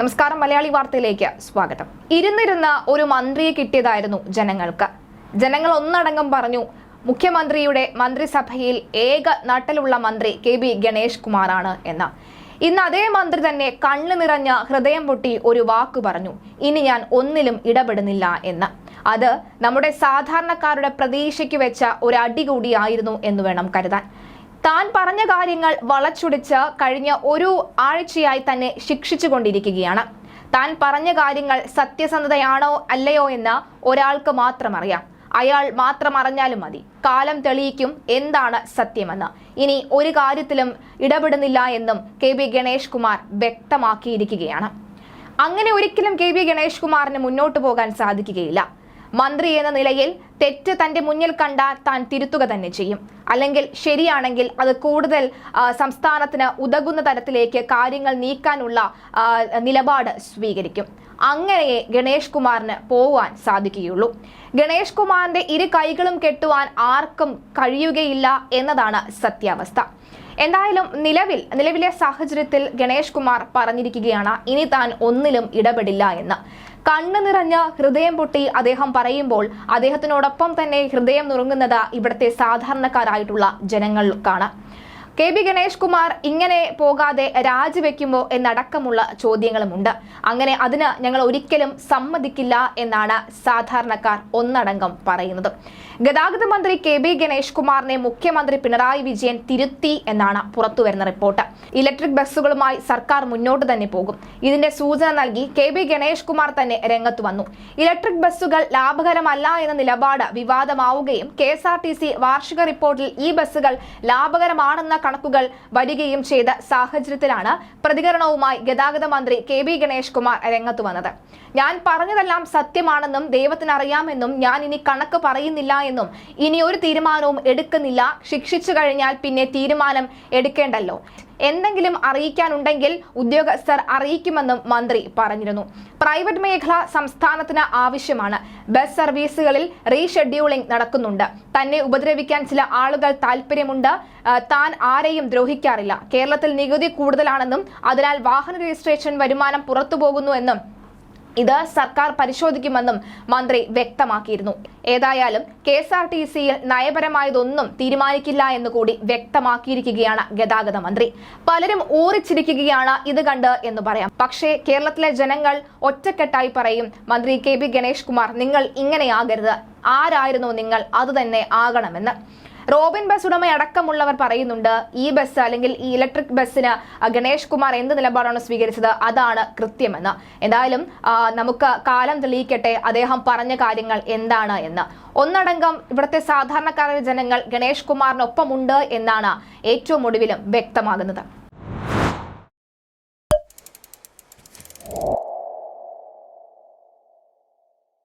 നമസ്കാരം മലയാളി വാർത്തയിലേക്ക് സ്വാഗതം. ഇരുന്നിരുന്ന ഒരു മന്ത്രിയെ കിട്ടിയതായിരുന്നു ജനങ്ങൾക്ക്. ജനങ്ങൾ ഒന്നടങ്കം പറഞ്ഞു മുഖ്യമന്ത്രിയുടെ മന്ത്രിസഭയിൽ ഏക നട്ടലുള്ള മന്ത്രി കെ ബി ഗണേഷ് കുമാറാണ് എന്ന്. ഇന്ന് അതേ മന്ത്രി തന്നെ കണ്ണു നിറഞ്ഞ ഹൃദയം പൊട്ടി ഒരു വാക്ക് പറഞ്ഞു ഇനി ഞാൻ ഒന്നിലും ഇടപെടുന്നില്ല എന്ന്. അത് നമ്മുടെ സാധാരണക്കാരുടെ പ്രതീക്ഷയ്ക്ക് വെച്ച ഒരു അടി കൂടിയായിരുന്നു എന്ന് വേണം കരുതാൻ. താൻ പറഞ്ഞ കാര്യങ്ങൾ വളച്ചൊടിച്ച് കഴിഞ്ഞ ഒരു ആഴ്ചയായി തന്നെ ശിക്ഷിച്ചുകൊണ്ടിരിക്കുകയാണ്. താൻ പറഞ്ഞ കാര്യങ്ങൾ സത്യസന്ധതയാണോ അല്ലയോ എന്ന് ഒരാൾക്ക് മാത്രം അറിയാം. അയാൾ മാത്രം അറിഞ്ഞാലും മതി. കാലം തെളിയിക്കും എന്താണ് സത്യമെന്ന്. ഇനി ഒരു കാര്യത്തിലും ഇടപെടുന്നില്ല എന്നും കെ ബി ഗണേഷ് കുമാർ വ്യക്തമാക്കിയിരിക്കുകയാണ്. അങ്ങനെ ഒരിക്കലും കെ ബി ഗണേഷ് കുമാറിന് മുന്നോട്ട് പോകാൻ സാധിക്കുകയില്ല. മന്ത്രി എന്ന നിലയിൽ തെറ്റ് തന്റെ മുന്നിൽ കണ്ടാൽ താൻ തിരുത്തുക തന്നെ ചെയ്യും. അല്ലെങ്കിൽ ശരിയാണെങ്കിൽ അത് കൂടുതൽ സംസ്ഥാനത്തിന് ഉതകുന്ന തരത്തിലേക്ക് കാര്യങ്ങൾ നീക്കാനുള്ള നിലപാട് സ്വീകരിക്കും. അങ്ങനെ ഗണേഷ് കുമാറിന് പോവാൻ സാധിക്കുകയുള്ളൂ. ഗണേഷ് കുമാറിന്റെ ഇരു കൈകളും കെട്ടുവാൻ ആർക്കും കഴിയുകയില്ല എന്നതാണ് സത്യാവസ്ഥ. എന്തായാലും നിലവിൽ നിലവിലെ സാഹചര്യത്തിൽ ഗണേഷ് കുമാർ പറഞ്ഞിരിക്കുകയാണ് ഇനി താൻ ഒന്നിലും ഇടപെടില്ല എന്ന്. കണ്ണു നിറഞ്ഞ ഹൃദയം പൊട്ടി അദ്ദേഹം പറയുമ്പോൾ അദ്ദേഹത്തിനോടൊപ്പം തന്നെ ഹൃദയം നുറുങ്ങുന്നത് ഇവിടുത്തെ സാധാരണക്കാരായിട്ടുള്ള ജനങ്ങൾക്കാണ്. കെ ബി ഗണേഷ് കുമാർ ഇങ്ങനെ പോകാതെ രാജിവെക്കുമോ എന്നടക്കമുള്ള ചോദ്യങ്ങളുമുണ്ട്. അങ്ങനെ അതിന് ഞങ്ങൾ ഒരിക്കലും സമ്മതിക്കില്ല എന്നാണ് സാധാരണക്കാർ ഒന്നടങ്കം പറയുന്നത്. ഗതാഗത മന്ത്രി കെ ബി ഗണേഷ് കുമാറിനെ മുഖ്യമന്ത്രി പിണറായി വിജയൻ തിരുത്തി എന്നാണ് പുറത്തുവരുന്ന റിപ്പോർട്ട്. ഇലക്ട്രിക് ബസ്സുകളുമായി സർക്കാർ മുന്നോട്ട് തന്നെ പോകും. ഇതിന്റെ സൂചന നൽകി കെ ബി ഗണേഷ് കുമാർ തന്നെ രംഗത്ത് വന്നു. ഇലക്ട്രിക് ബസ്സുകൾ ലാഭകരമല്ല എന്ന നിലപാട് വിവാദമാവുകയും കെ വാർഷിക റിപ്പോർട്ടിൽ ഈ ബസ്സുകൾ ലാഭകരമാണെന്ന കണക്കുകൾ വരികയും ചെയ്ത സാഹചര്യത്തിലാണ് പ്രതികരണവുമായി ഗതാഗത മന്ത്രി കെ ബി ഗണേഷ് കുമാർ രംഗത്തു വന്നത്. ഞാൻ പറഞ്ഞതെല്ലാം സത്യമാണെന്നും ദൈവത്തിനറിയാമെന്നും ഞാൻ ഇനി കണക്ക് പറയുന്നില്ല എന്നും ഇനി ഒരു തീരുമാനവും എടുക്കുന്നില്ല. ശിക്ഷിച്ചു കഴിഞ്ഞാൽ പിന്നെ തീരുമാനം എടുക്കേണ്ടല്ലോ. എന്തെങ്കിലും അറിയിക്കാനുണ്ടെങ്കിൽ ഉദ്യോഗസ്ഥർ അറിയിക്കുമെന്നും മന്ത്രി പറഞ്ഞിരുന്നു. പ്രൈവറ്റ് മേഖല സംസ്ഥാനത്തിന് ആവശ്യമാണ്. ബസ് സർവീസുകളിൽ റീഷെഡ്യൂളിംഗ് നടക്കുന്നുണ്ട്. തന്നെ ഉപദ്രവിക്കാൻ ചില ആളുകൾ താല്പര്യമുണ്ട് താൻ ആരെയും ദ്രോഹിക്കാറില്ല. കേരളത്തിൽ നികുതി കൂടുതലാണെന്നും അതിനാൽ വാഹന രജിസ്ട്രേഷൻ വരുമാനം പുറത്തു പോകുന്നു എന്നും ഇത് സർക്കാർ പരിശോധിക്കുമെന്നും മന്ത്രി വ്യക്തമാക്കിയിരുന്നു. ഏതായാലും കെ എസ് ആർ ടി സിയിൽ നയപരമായതൊന്നും തീരുമാനിക്കില്ല എന്ന് കൂടി വ്യക്തമാക്കിയിരിക്കുകയാണ് ഗതാഗത മന്ത്രി. പലരും ഊറിച്ചിരിക്കുകയാണ് ഇത് കണ്ട് എന്ന് പറയാം. പക്ഷേ കേരളത്തിലെ ജനങ്ങൾ ഒറ്റക്കെട്ടായി പറയും മന്ത്രി കെ ബി ഗണേഷ് കുമാർ നിങ്ങൾ ഇങ്ങനെയാകരുത്. ആരായിരുന്നു നിങ്ങൾ? അത് തന്നെ ആകണമെന്ന്. റോബിൻ ബസ് ഉടമയടക്കമുള്ളവർ പറയുന്നുണ്ട് ഈ ബസ് അല്ലെങ്കിൽ ഈ ഇലക്ട്രിക് ബസ്സിന് ഗണേഷ് കുമാർ എന്ത് നിലപാടാണ് സ്വീകരിച്ചത്? അതാണ് കൃത്യമെന്ന്. എന്തായാലും നമുക്ക് കാലം തെളിയിക്കട്ടെ അദ്ദേഹം പറഞ്ഞ കാര്യങ്ങൾ എന്താണ് എന്ന്. ഒന്നടങ്കം ഇവിടുത്തെ സാധാരണക്കാരായ ജനങ്ങൾ ഗണേഷ് കുമാറിനൊപ്പമുണ്ട് എന്നാണ് ഏറ്റവും ഒടുവിലും വ്യക്തമാകുന്നത്.